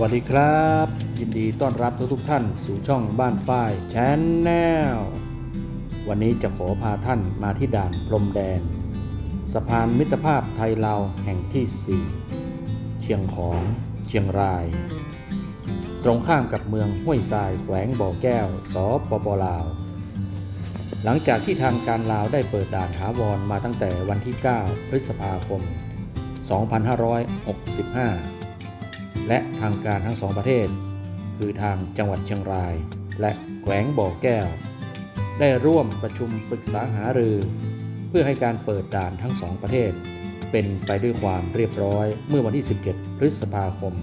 วัสดีครับ ยินดีต้อนรับทุกทุกท่านสู่ช่องบ้านฝ้ายแชนแนลวันนี้จะขอพาท่านมาที่ด่านพรมแดน สะพานมิตรภาพไทยลาวแห่งที่ 4 เชียงของเชียงราย ตรงข้ามกับเมืองห้วยทรายแขวงบ่อแก้วสปปลาว หลังจากที่ทางการลาวได้เปิดด่านถาวรมาตั้งแต่วันที่ 9 พฤษภาคม 2565 และทางการทั้งสองประเทศ คือทางจังหวัดเชียงราย และแขวงบ่อแก้ว ได้ร่วมประชุมปรึกษาหารือ เพื่อให้การเปิดด่านทั้งสองประเทศ เป็นไปด้วยความเรียบร้อยเมื่อวันที่ 17 พฤษภาคม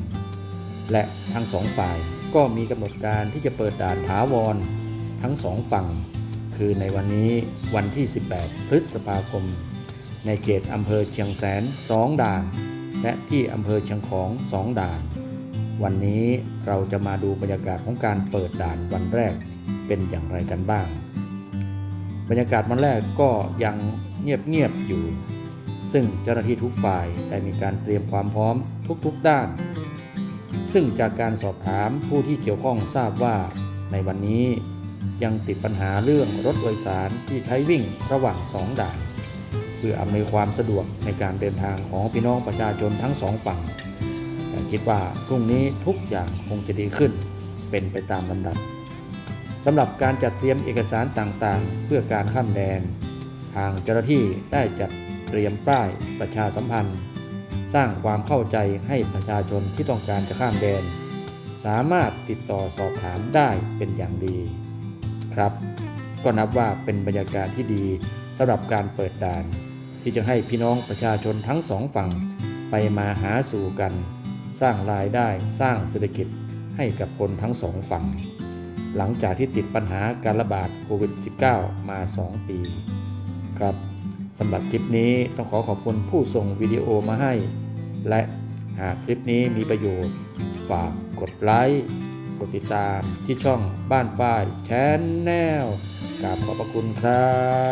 และทั้งสองฝ่ายก็มีกำหนดการที่จะเปิดด่านถาวรทั้งสองฝั่ง คือในวันนี้วันที่ 18 พฤษภาคม ในเขตอำเภอเชียงแสนสองด่าน และที่อำเภอเชียงของสองด่าน วันนี้เราจะมาดูบรรยากาศของการเปิดด่านวันแรกเป็นอย่างไรกันบ้าง บรรยากาศวันแรกก็ยังเงียบๆอยู่ ซึ่งเจ้าหน้าที่ทุกฝ่ายได้มีการเตรียมความพร้อมทุกๆด้าน ซึ่งจากการสอบถามผู้ที่เกี่ยวข้องทราบว่าในวันนี้ยังติดปัญหาเรื่องรถโดยสารที่ใช้วิ่งระหว่างสองด่าน เพื่ออำนวยความสะดวกในการเดินทางของพี่น้องประชาชนทั้งสองฝั่งแต่คิดว่าพรุ่งนี้ทุกอย่างคงจะดีขึ้น เป็นไปตามลำดับสำหรับการจัดเตรียมเอกสารต่างๆ เพื่อการข้ามแดน ทางเจ้าหน้าที่ได้จัดเตรียมป้ายประชาสัมพันธ์ สร้างความเข้าใจให้ประชาชนที่ต้องการจะข้ามแดน สามารถติดต่อสอบถามได้เป็นอย่างดี ครับ ก็นับว่าเป็นบรรยากาศที่ดี สำหรับการเปิดด่าน ที่จะให้พี่น้องประชาชนทั้งสองฝั่งไปมาหาสู่กัน สร้างรายได้สร้างเศรษฐกิจให้กับคนทั้งสองฝั่ง หลังจากที่ติดปัญหาการระบาดโควิด -19 มา 2 ปี ครับสำหรับคลิปนี้ต้องขอขอบคุณผู้ส่งวิดีโอมาให้ และหากคลิปนี้มีประโยชน์ ฝากกดไลค์กดติดตามที่ช่องบ้านฝ้ายแชนแนลกราบขอบพระคุณครับ